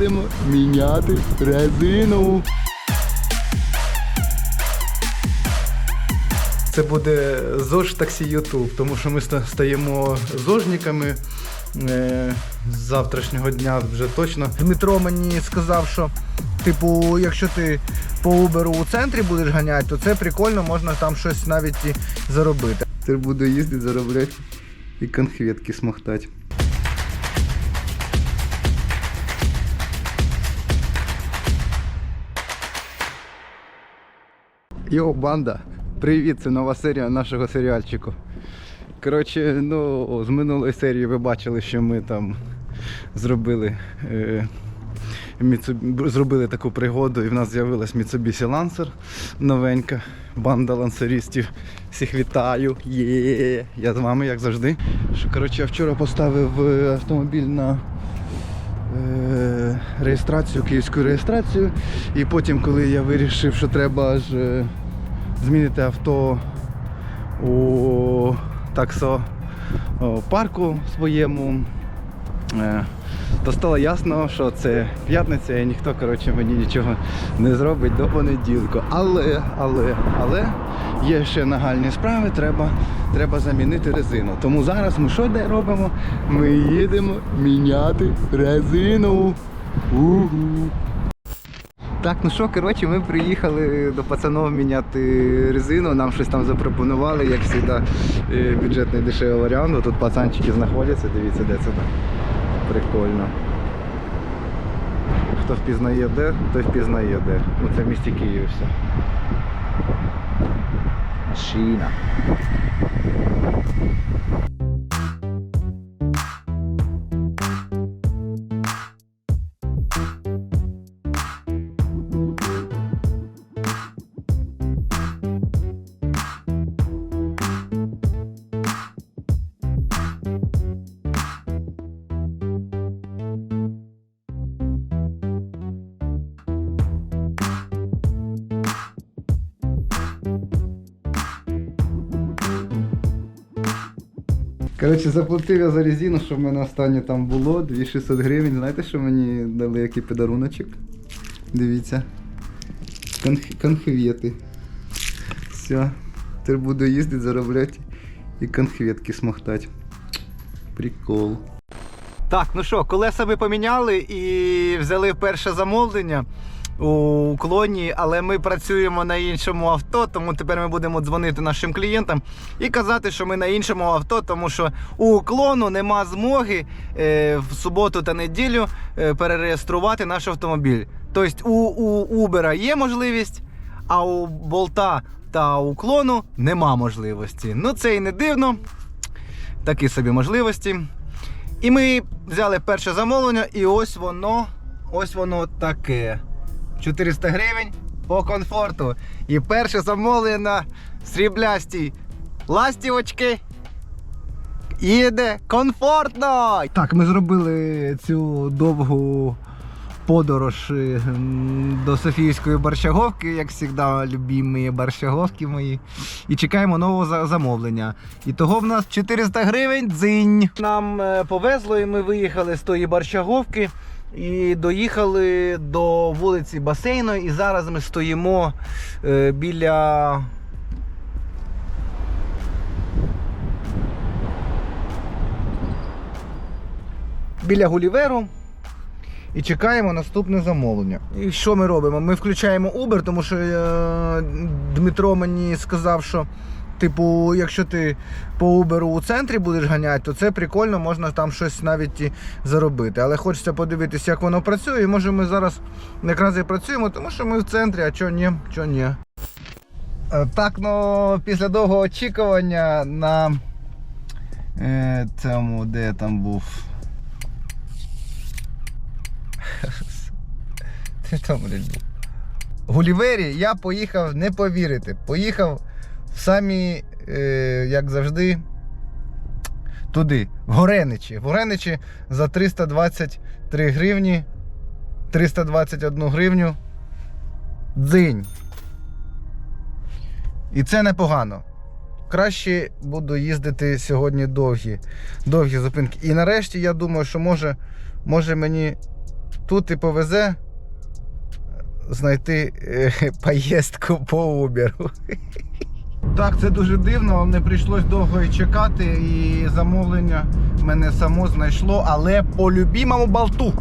їдемо міняти резину. Це буде ЗОЖ таксі Ютуб, тому що ми стаємо зожниками. Е, з завтрашнього дня вже точно. Дмитро мені сказав, що типу, якщо ти по Uber у центрі будеш ганяти, то це прикольно, можна там щось навіть і заробити. Тепер буду їздити, заробляти і конфетки смоктати. Йо, банда! Привіт, це нова серія нашого серіальчику. Коротше, ну, з минулої серії ви бачили, що ми там зробили, е, Mitsubi- зробили таку пригоду, і в нас з'явилась Mitsubishi Lancer новенька. Банда лансеристів. Всіх вітаю. Є. Я з вами, як завжди. Що, коротше, я вчора поставив е, автомобіль на е, реєстрацію, київську реєстрацію. І потім, коли я вирішив, що треба ж змінити авто у таксо парку своєму, е, то стало ясно, що це п'ятниця і ніхто коротше, мені нічого не зробить до понеділку. Але, але, але є ще нагальні справи, треба, треба замінити резину. Тому зараз ми що де робимо? Ми їдемо міняти резину. Угу. Так, ну що, коротше, ми приїхали до пацанов міняти резину, нам щось там запропонували, як завжди, бюджетний дешевий варіант. Тут пацанчики знаходяться, дивіться, де це так. Прикольно. Хто впізнає де, той впізнає де. Ну це в місті Київ все. Машина. Коротше, заплатив я за резину, що в мене останнє там було, 2600 гривень. Знаєте, що мені дали який подаруночок? Дивіться. Конх... Конхвети. Все. Тепер буду їздити, заробляти і конхветки смоктати. Прикол. Так, ну що, колеса ми поміняли і взяли перше замовлення у клоні, але ми працюємо на іншому авто, тому тепер ми будемо дзвонити нашим клієнтам і казати, що ми на іншому авто, тому що у клону нема змоги е, в суботу та неділю е, перереєструвати наш автомобіль. Тобто у, у Uber є можливість, а у болта та у клону нема можливості. Ну це і не дивно. Такі собі можливості. І ми взяли перше замовлення, і ось воно, ось воно таке. 400 гривень по комфорту. І перше замовлення на сріблястій ластівочки. Їде комфортно! Так, ми зробили цю довгу подорож е, до Софіївської борщаговки, як завжди, любимі борщаговки мої. І чекаємо нового замовлення. І того в нас 400 гривень дзинь. Нам е, повезло, і ми виїхали з тої борщаговки. І доїхали до вулиці Басейної, і зараз ми стоїмо е, біля. Біля Гуліверу і чекаємо наступне замовлення. І що ми робимо? Ми включаємо Uber, тому що е, Дмитро мені сказав, що Типу, якщо ти по Uber у центрі будеш ганяти, то це прикольно, можна там щось навіть і заробити. Але хочеться подивитися, як воно працює. І може ми зараз якраз і працюємо, тому що ми в центрі, а чого ні, чого ні. Е, Так, ну після довгого очікування на е, цьому, де я там був. Ти там, блядь, був. Гулівері я поїхав, не повірити. Поїхав самі, е, як завжди, туди, в Гореничі. В Гореничі за 323 гривні, 321 гривню. Дзинь. І це непогано. Краще буду їздити сьогодні довгі, довгі зупинки. І нарешті я думаю, що може, може мені тут і повезе знайти е, поїздку по Uber. Так, це дуже дивно, не прийшлось довго і чекати, і замовлення мене само знайшло, але по любімому болту.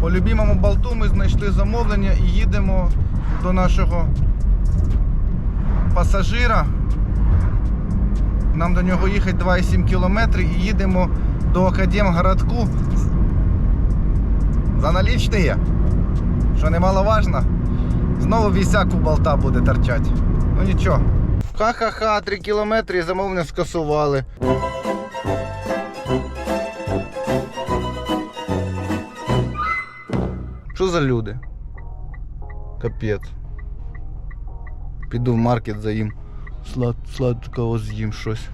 По любімому болту ми знайшли замовлення і їдемо до нашого пасажира. Нам до нього їхати 2,7 кілометри і їдемо до Академгородку за налічні, що немаловажно. Знову вісяк у болта буде торчати. Ну нічого. Ха-ха-ха, 3 кілометри і замовлення скасували. Що за люди? Капець. Піду в маркет заїм. Слад, сладкого з'їм щось.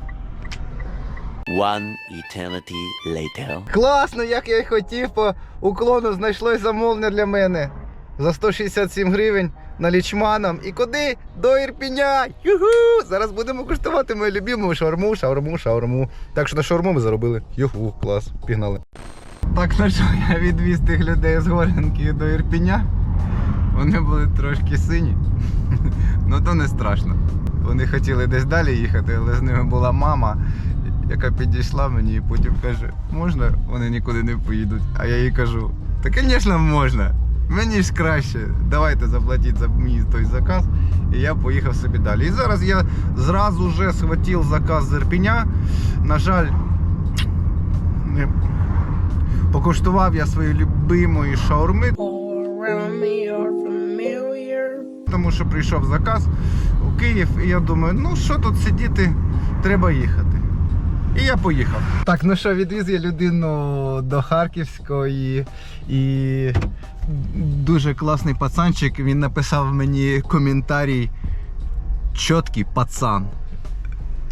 One eternity later. Класно, як я й хотів, по уклону знайшлось замовлення для мене. За 167 гривень налічманом. І куди? До Ірпіня! Юху! Зараз будемо куштувати мою любиму шаурму, шаурму, шаурму. Так що на шаурму ми заробили. Юху, клас, пігнали. Так, ну що, я відвіз тих людей з Горянки до Ірпіня. Вони були трошки сині. Ну то не страшно. Вони хотіли десь далі їхати, але з ними була мама, яка підійшла мені і потім каже, можна, вони нікуди не поїдуть. А я їй кажу, та звісно можна. Мені ж краще. Давайте заплатіть за мій той заказ. І я поїхав собі далі. І зараз я зразу вже схватив заказ з Ірпіня. На жаль, покуштував я своєї любимої шаурми. тому що прийшов заказ у Київ, і я думаю, ну що тут сидіти, треба їхати. І я поїхав. Так, ну що, відвіз я людину до Харківської і дуже класний пацанчик. Він написав мені коментарій чіткий пацан.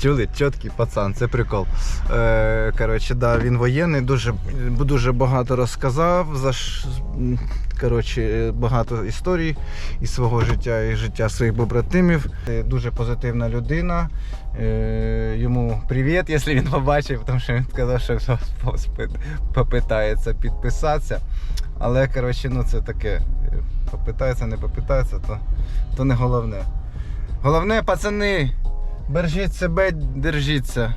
Чули, чіткий пацан, це прикол. Е, коротше, да, він воєнний, дуже, дуже багато розказав. За, коротше, багато історій із свого життя і життя своїх побратимів. Е, Дуже позитивна людина. Е, Йому привіт, якщо він побачив, тому що він сказав, що попитається підписатися. Але коротше, ну це таке. е, Попитається, не попитається, то, то не головне. Головне, пацани, бережіть себе, держіться.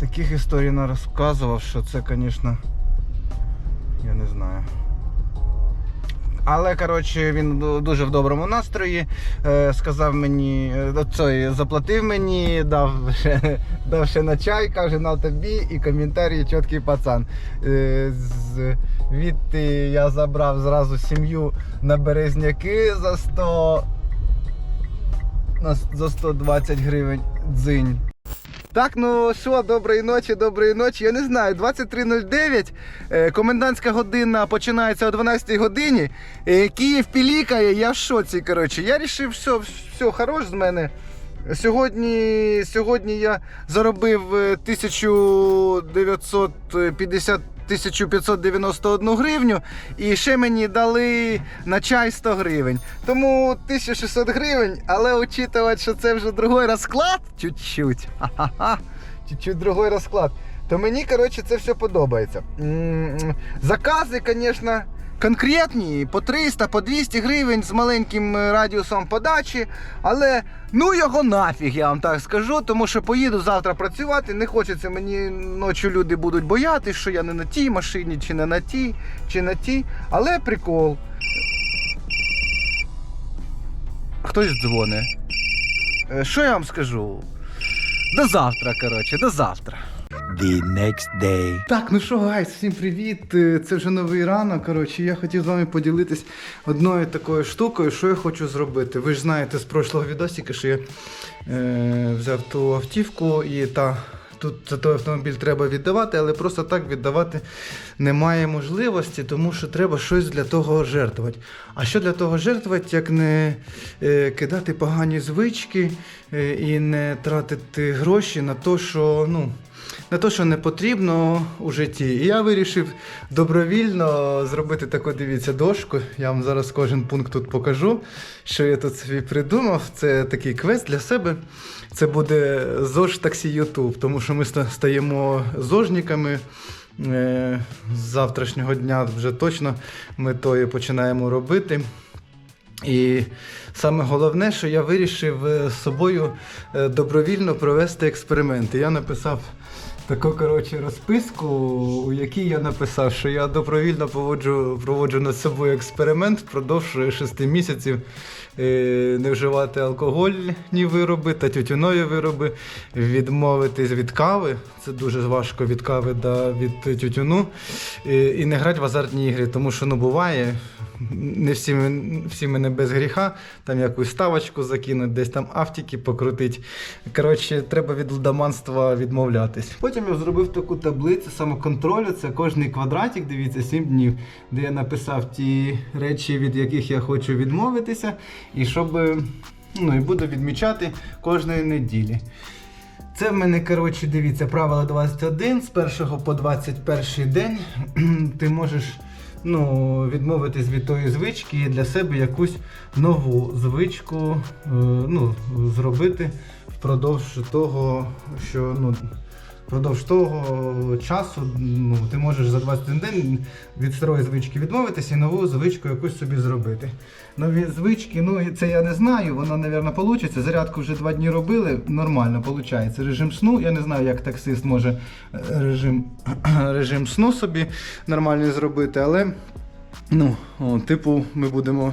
Таких історій не розказував, що це, звісно, я не знаю. Але коротше він дуже в доброму настрої. Е, сказав мені, е, цей, заплатив мені, дав ще, дав ще на чай, каже на тобі і коментарі чіткий пацан. Е, з, відти я забрав зразу сім'ю на березняки за 100 на, за 120 гривень дзинь. Так, ну що, доброї ночі, доброї ночі. Я не знаю, 23.09. е, Комендантська година починається о 12 годині. Е, Київ пілікає, я в шоці. Коротше. Я вирішив, все, все, хорош з мене. Сьогодні, сьогодні я заробив е, 1950 1591 гривню і ще мені дали на чай 100 гривень. Тому 1600 гривень, але учитувати, що це вже другий розклад, чуть-чуть, чуть-чуть другий розклад, то мені, коротше, це все подобається. Закази, звісно, конкретні, по 300, по 200 гривень з маленьким е, радіусом подачі, але ну його нафіг, я вам так скажу, тому що поїду завтра працювати, не хочеться мені ночі люди будуть боятися, що я не на тій машині, чи не на тій, чи на тій, але прикол. Хтось дзвонить. Е, Що я вам скажу? До завтра, коротше, до завтра. The next day. Так, ну що, гайс, всім привіт. Е, Це вже новий ранок. Коротше, я хотів з вами поділитись одною такою штукою, що я хочу зробити. Ви ж знаєте з прошлого відосика, що я е, взяв ту автівку і та. Тут за той автомобіль треба віддавати, але просто так віддавати немає можливості, тому що треба щось для того жертвувати. А що для того жертвувати, як не е, кидати погані звички е, і не тратити гроші на те, що ну, на те, що не потрібно у житті. І я вирішив добровільно зробити таку, дивіться, дошку. Я вам зараз кожен пункт тут покажу, що я тут собі придумав. Це такий квест для себе. Це буде ЗОЖ таксі Ютуб, тому що ми стаємо зожниками Е, З завтрашнього дня вже точно ми то і починаємо робити. І саме головне, що я вирішив з собою е, добровільно провести експерименти. Я написав таку коротше розписку, у якій я написав, що я добровільно поводжу, проводжу над собою експеримент впродовж шести місяців не вживати алкогольні вироби та тютюнові вироби, відмовитись від кави. Це дуже важко від кави да, від тютюну. е, І не грати в азартні ігри, тому що ну буває. Не всі, всі мене без гріха, там якусь ставочку закинуть, десь там автики покрутить. Коротше, треба від лудоманства відмовлятись. Потім я зробив таку таблицю самоконтролю. Це кожний квадратик, дивіться, 7 днів, де я написав ті речі, від яких я хочу відмовитися, і щоб е, ну, і буду відмічати кожної неділі. Це в мене, коротше, дивіться, правило 21 з 1 по 21 день ти можеш ну, відмовитись від тої звички і для себе якусь нову звичку е, ну, зробити впродовж того, що ну, впродовж того часу ну, ти можеш за 21 день від старої звички відмовитися і нову звичку якусь собі зробити. Нові звички, ну і це я не знаю, воно, мабуть, вийде. Зарядку вже два дні робили, нормально виходить. Режим сну, я не знаю, як таксист може е, режим, режим сну собі нормально зробити, але. Ну, о, типу, ми будемо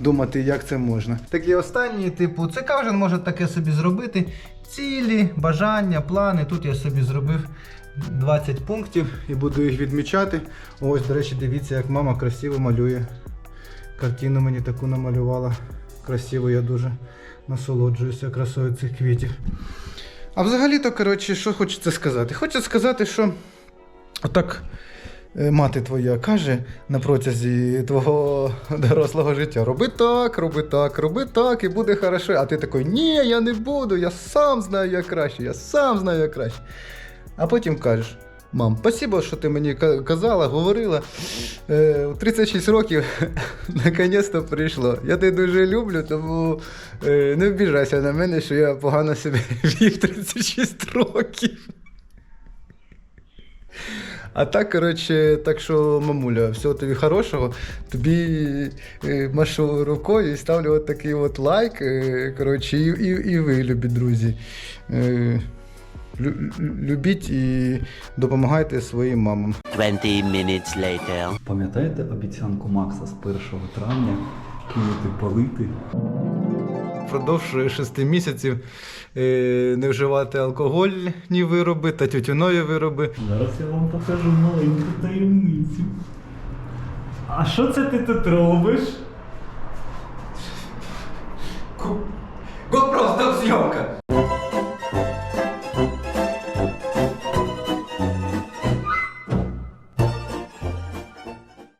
думати, як це можна. Такі останні, типу, це кожен може таке собі зробити. Цілі, бажання, плани. Тут я собі зробив 20 пунктів і буду їх відмічати. Ось, до речі, дивіться, як мама красиво малює. Картину мені таку намалювала. Красиво, я дуже насолоджуюся красою цих квітів. А взагалі-то, коротше, що хочеться сказати? Хочеться сказати, що отак мати твоя каже на протязі твого дорослого життя: роби так, роби так, роби так, і буде хорошо. А ти такий, ні, я не буду, я сам знаю, як краще, я сам знаю, як краще. А потім кажеш. Мам, спасибо, що ти мені казала, говорила. Е, у 36 років наконець-то прийшло. Я тебе дуже люблю, тому е, не обіжайся на мене, що я погано себе вів 36 років. А так, коротше, так що, мамуля, всього тобі хорошого. Тобі е, машу рукою і ставлю от такий от лайк. Е, коротше, і, і, і ви, любі друзі. Е, лю- лю- любіть і допомагайте своїм мамам. 20 minutes later. Пам'ятаєте обіцянку Макса з 1 травня кинути палити? Впродовж шести місяців е, не вживати алкогольні вироби та тютюнові вироби. Зараз я вам покажу маленьку таємницю. А що це ти тут робиш? GoPro, стоп зйомка!